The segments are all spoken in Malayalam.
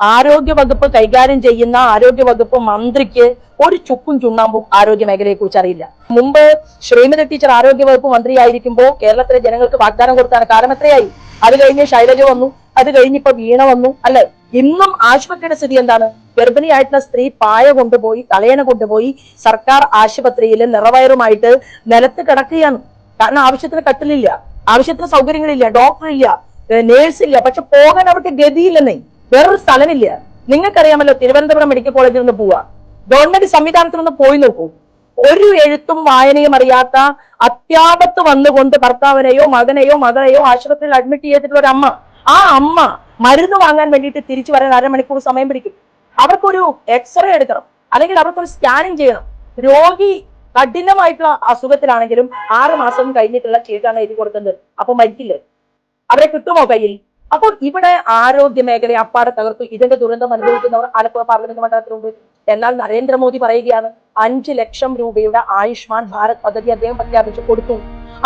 ആരോഗ്യ വകുപ്പ് കൈകാര്യം ചെയ്യുന്ന ആരോഗ്യ വകുപ്പ് മന്ത്രിക്ക് ഒരു ചുക്കും ചുണ്ണാമ്പും ആരോഗ്യ മേഖലയെ കുറിച്ച് അറിയില്ല. മുമ്പ് ശ്രീമതി ടീച്ചർ ആരോഗ്യ വകുപ്പ് മന്ത്രിയായിരിക്കുമ്പോൾ കേരളത്തിലെ ജനങ്ങൾക്ക് വാഗ്ദാനം കൊടുത്താണ്. കാലം എത്രയായി? അത് കഴിഞ്ഞ് ശൈലജ വന്നു. അത് കഴിഞ്ഞിപ്പോ വീണ വന്നു. അല്ലെ? ഇന്നും ആശുപത്രിയുടെ സ്ഥിതി എന്താണ്? ഗർഭിണിയായിട്ടുള്ള സ്ത്രീ പായ കൊണ്ടുപോയി തലയണ കൊണ്ടുപോയി സർക്കാർ ആശുപത്രിയിൽ നിറവയറുമായിട്ട് നിലത്ത് കിടക്കുകയാണ്. കാരണം ആവശ്യത്തിന് കട്ടിലില്ല. ആവശ്യത്തിന് സൗകര്യങ്ങളില്ല. ഡോക്ടർ ഇല്ല നേഴ്സ് ഇല്ല പക്ഷെ പോകാൻ അവർക്ക് ഗതിയില്ലെന്നേ. വേറൊരു സ്ഥലമില്ല. നിങ്ങൾക്കറിയാമല്ലോ തിരുവനന്തപുരം മെഡിക്കൽ കോളേജിൽ നിന്ന് പോവാ. ഗവൺമെന്റ് സംവിധാനത്തിൽ നിന്ന് പോയി നോക്കൂ. ഒരു എഴുത്തും വായനയും അറിയാത്ത അത്യാപത്ത് വന്നുകൊണ്ട് ഭർത്താവിനെയോ മകനെയോ മകളെയോ ആശുപത്രിയിൽ അഡ്മിറ്റ് ചെയ്തിട്ടുള്ള ഒരു അമ്മ. ആ അമ്മ മരുന്ന് വാങ്ങാൻ വേണ്ടിയിട്ട് തിരിച്ചു വരാൻ അരമണിക്കൂർ സമയം പിടിക്കും. അവർക്കൊരു എക്സ്റേ എടുക്കണം. അല്ലെങ്കിൽ അവർക്കൊരു സ്കാനിങ് ചെയ്യണം. രോഗി കഠിനമായിട്ടുള്ള അസുഖത്തിലാണെങ്കിലും ആറ് മാസം കഴിഞ്ഞിട്ടുള്ള ചീട്ടാണ് എഴുതി കൊടുക്കുന്നത്. അപ്പൊ മരിക്കില്ലേ? അവരെ കിട്ടുമോ കയ്യിൽ? അപ്പോൾ ഇവിടെ ആരോഗ്യ മേഖലയെ അപ്പാടെ തകർത്തു ഇതിന്റെ ദുരന്തം അനുഭവിക്കുന്നവർ ആലപ്പുഴ പാർലമെന്റ് മണ്ഡലത്തിലുണ്ട്. എന്നാൽ നരേന്ദ്രമോദി പറയുകയാണ് അഞ്ച് ലക്ഷം രൂപയുടെ ആയുഷ്മാൻ ഭാരത് പദ്ധതി അദ്ദേഹം പ്രഖ്യാപിച്ചു കൊടുത്തു.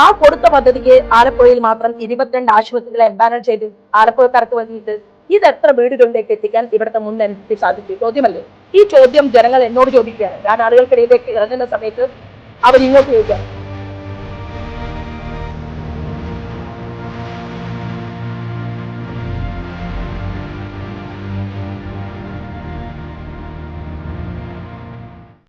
ആ കൊടുത്ത പദ്ധതിക്ക് ആലപ്പുഴയിൽ മാത്രം ഇരുപത്തിരണ്ട് ആശുപത്രികളെ എംപാനൽ ചെയ്ത് ആലപ്പുഴക്കാർക്ക് വേണ്ടിയിട്ട് ഇത് എത്ര വീടുകളിലേക്ക് എത്തിക്കാൻ ഇവിടുത്തെ മുൻ എം പി സാധിച്ചു? ചോദ്യമല്ലേ? ഈ ചോദ്യം ജനങ്ങൾ എന്നോട് ചോദിക്കുകയാണ്. ഞാൻ ആളുകൾക്കിടയിലേക്ക് ഇറങ്ങുന്ന സമയത്ത് അവർ ഇങ്ങോട്ട് ചോദിക്കാം